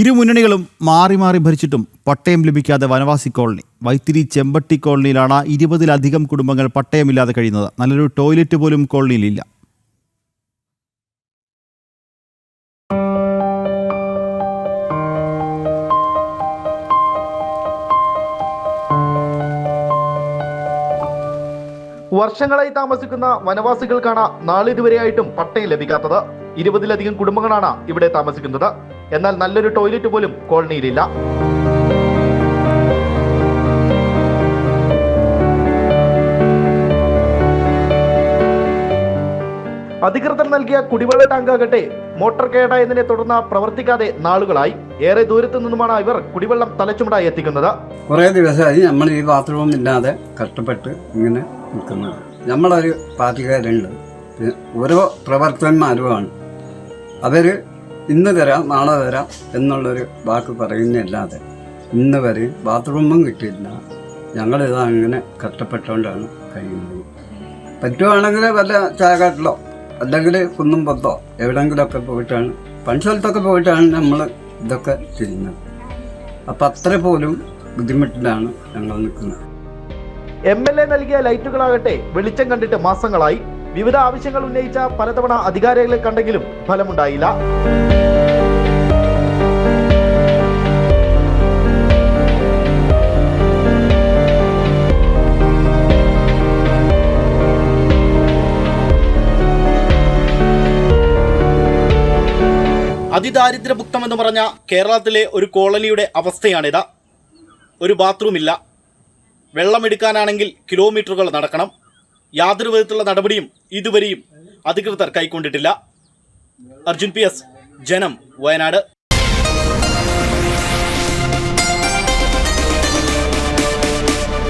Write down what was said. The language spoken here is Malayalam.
ഇരു മുന്നണികളും മാറി മാറി ഭരിച്ചിട്ടും പട്ടയം ലഭിക്കാതെ വനവാസി കോളനി വൈത്തിരി ചെമ്പട്ടി കോളനിയിലാണ് ഇരുപതിലധികം കുടുംബങ്ങൾ പട്ടയമില്ലാതെ കഴിയുന്നത്. നല്ലൊരു ടോയ്ലറ്റ് പോലും കോളനിയിലില്ല. വർഷങ്ങളായി താമസിക്കുന്ന വനവാസികൾക്കാണ് നാളിതുവരെയായിട്ടും പട്ടയം ലഭിക്കാത്തത്. ഇരുപതിലധികം കുടുംബങ്ങളാണ് ഇവിടെ താമസിക്കുന്നത്. എന്നാൽ നല്ലൊരു ടോയ്ലറ്റ് പോലും കോളനിയിലില്ല. അധികൃതർ നൽകിയ കുടിവെള്ള ടാങ്കാകട്ടെ മോട്ടോർ കേടായതിനെ തുടർന്ന് പ്രവർത്തിക്കാതെ നാളുകളായി. ഏറെ ദൂരത്തു നിന്നുമാണ് ഇവർ കുടിവെള്ളം തലച്ചുമടായി എത്തിക്കുന്നത്. കുറേ ദിവസമായി നമ്മൾ ഈ ബാത്റൂം ഇല്ലാതെ കഷ്ടപ്പെട്ട് ഇങ്ങനെ നിൽക്കുന്നത് നമ്മളൊരു പാർട്ടിക്കാരുണ്ട്. ഓരോ പ്രവർത്തകന്മാരുമാണ്. അവർ ഇന്ന് തരാം നാളെ തരാം എന്നുള്ളൊരു വാക്ക് പറയുന്നതല്ലാതെ ഇന്ന് വരെ ബാത്റൂമും കിട്ടിയില്ല ഞങ്ങളിതാ അങ്ങനെ കഷ്ടപ്പെട്ടുകൊണ്ടാണ് കഴിയുന്നത്. പറ്റുവാണെങ്കിൽ വല്ല ചായക്കാട്ടിലോ അല്ലെങ്കിൽ കുന്നും പൊത്തോ എവിടെങ്കിലുമൊക്കെ പോയിട്ടാണ് പണിസ്ഥലത്തൊക്കെ പോയിട്ടാണ് നമ്മൾ ഇതൊക്കെ ചെയ്യുന്നത്. അപ്പം അത്ര പോലും ബുദ്ധിമുട്ടിലാണ് ഞങ്ങൾ നിൽക്കുന്നത്. എം എൽ എ നൽകിയ ലൈറ്റുകളാകട്ടെ വെളിച്ചം കണ്ടിട്ട് മാസങ്ങളായി വിവിധ ആവശ്യങ്ങൾ ഉന്നയിച്ച പലതവണ അധികാരികളെ കണ്ടെങ്കിലും ഫലമുണ്ടായില്ല. അതിദാരിദ്ര്യമുക്തമെന്ന് പറഞ്ഞ കേരളത്തിലെ ഒരു കോളനിയുടെ അവസ്ഥയാണിത്. ഒരു ബാത്റൂമില്ല. വെള്ളമെടുക്കാനാണെങ്കിൽ കിലോമീറ്ററുകൾ നടക്കണം. യാതൊരു വിധത്തിലുള്ള നടപടിയും ഇതുവരെയും അധികൃതർ കൈക്കൊണ്ടിട്ടില്ല. അർജുൻ പി എസ് ജനം വയനാട്.